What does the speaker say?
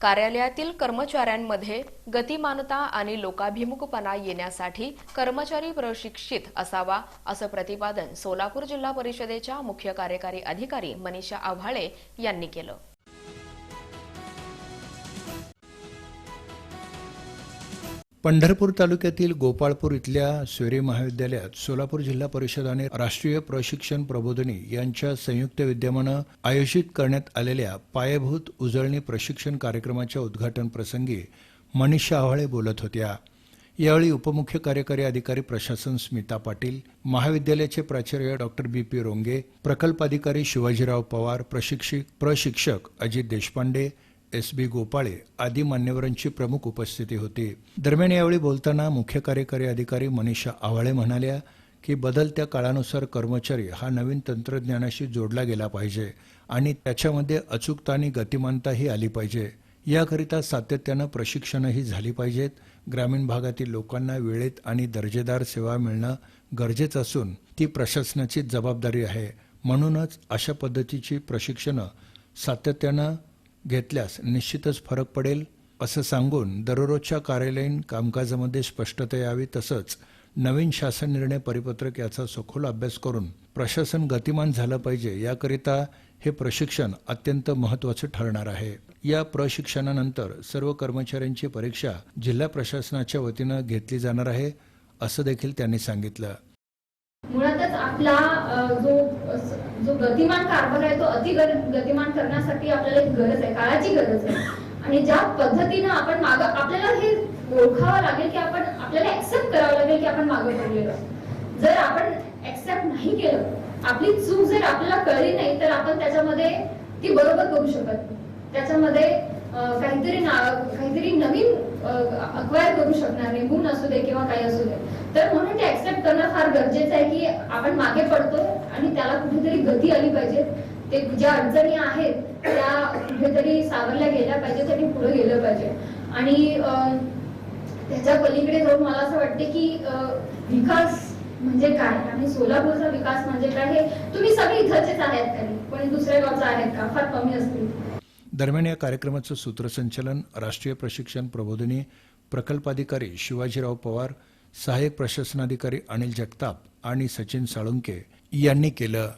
कार्यालयातील कर्मचाऱ्यांमध्ये गतिमानता आणि लोकाभिमुखपणा येण्यासाठी कर्मचारी प्रशिक्षित असावा असं प्रतिपादन सोलापूर जिल्हा परिषदेच्या मुख्य कार्यकारी अधिकारी मनीषा आव्हाळे यांनी केलं. पंढरपूर तालुक्यातील गोपाळपूर इथल्या स्वेरी महाविद्यालयात सोलापूर जिल्हा परिषद आणि राष्ट्रीय प्रशिक्षण प्रबोधिनी यांच्या संयुक्त विद्यमानं आयोजित करण्यात आलेल्या पायाभूत उजळणी प्रशिक्षण कार्यक्रमाच्या उद्घाटन प्रसंगी मनीषा आव्हाळे बोलत होत्या. यावेळी उपमुख्य कार्यकारी अधिकारी प्रशासन स्मिता पाटील महाविद्यालयाचे प्राचार्य डॉक्टर बी. पी. रोंगे प्रकल्प अधिकारी शिवाजीराव पवार प्रशिक्षक प्रशिक्षक अजित देशपांडे एस बी गोपाळे आदी मान्यवरांची प्रमुख उपस्थिती होती. दरम्यान यावेळी बोलताना मुख्य कार्यकारी अधिकारी मनीषा आव्हाळे म्हणाल्या की बदलत्या काळानुसार कर्मचारी हा नवीन तंत्रज्ञानाशी जोडला गेला पाहिजे आणि त्याच्यामध्ये अचूकता आणि गतिमानताही आली पाहिजे. याकरिता सातत्यानं प्रशिक्षणही झाली पाहिजेत. ग्रामीण भागातील लोकांना वेळेत आणि दर्जेदार सेवा मिळणं गरजेचं असून ती प्रशासनाची जबाबदारी आहे. म्हणूनच अशा पद्धतीची प्रशिक्षणं सातत्यानं घेतल्यास निश्चितच फरक पडेल असं सांगून दररोजच्या कार्यालयीन कामकाजामध्ये स्पष्टता यावी तसंच नवीन शासन निर्णय परिपत्रक याचा सखोल अभ्यास करून प्रशासन गतिमान झालं पाहिजे याकरिता हे प्रशिक्षण अत्यंत महत्त्वाचं ठरणार आहे. या प्रशिक्षणानंतर सर्व कर्मचाऱ्यांची परीक्षा जिल्हा प्रशासनाच्या वतीनं घेतली जाणार आहे असं देखील त्यांनी सांगितलं. आपला जो जो गतिमान कारभार आहे तो अति गतिमान करण्यासाठी आपल्याला एक गरज आहे काळाची गरज आहे आणि ज्या पद्धतीनं आपण माग आपल्याला हे ओळखावं लागेल की आपण आपल्याला ऍक्सेप्ट करावं लागेल की आपण मागे पडलेलो जर आपण ऍक्सेप्ट नाही केलं आपली चूक जर आपल्याला कळली नाही तर आपण त्याच्यामध्ये ती बरोबर करू शकत नाही. त्याच्यामध्ये काहीतरी काहीतरी नवीन अक्वायर करू शकणार नाही गुण असू दे किंवा काही असू दे. तर म्हणून ते ऍक्सेप्ट करणं फार गरजेचं आहे की आपण मागे पडतोय आणि त्याला कुठेतरी गती आली पाहिजे. ते ज्या अडचणी आहेत त्या कुठेतरी सावरल्या गेल्या पाहिजेत आणि पुढे गेलं पाहिजे. आणि त्याच्या पलीकडे जाऊन मला असं वाटते की विकास म्हणजे काय? आणि सोलापूरचा विकास म्हणजे काय? हे तुम्ही सगळे इथंचेच आहेत काही कोणी दुसऱ्या गावचा आहेत का? फार कमी असतील. दरम्यान या कार्यक्रमाचं सूत्रसंचालन राष्ट्रीय प्रशिक्षण प्रबोधिनी प्रकल्पाधिकारी शिवाजीराव पवार सहाय्यक प्रशासनाधिकारी अनिल जगताप आणि सचिन साळुंके यांनी केलं.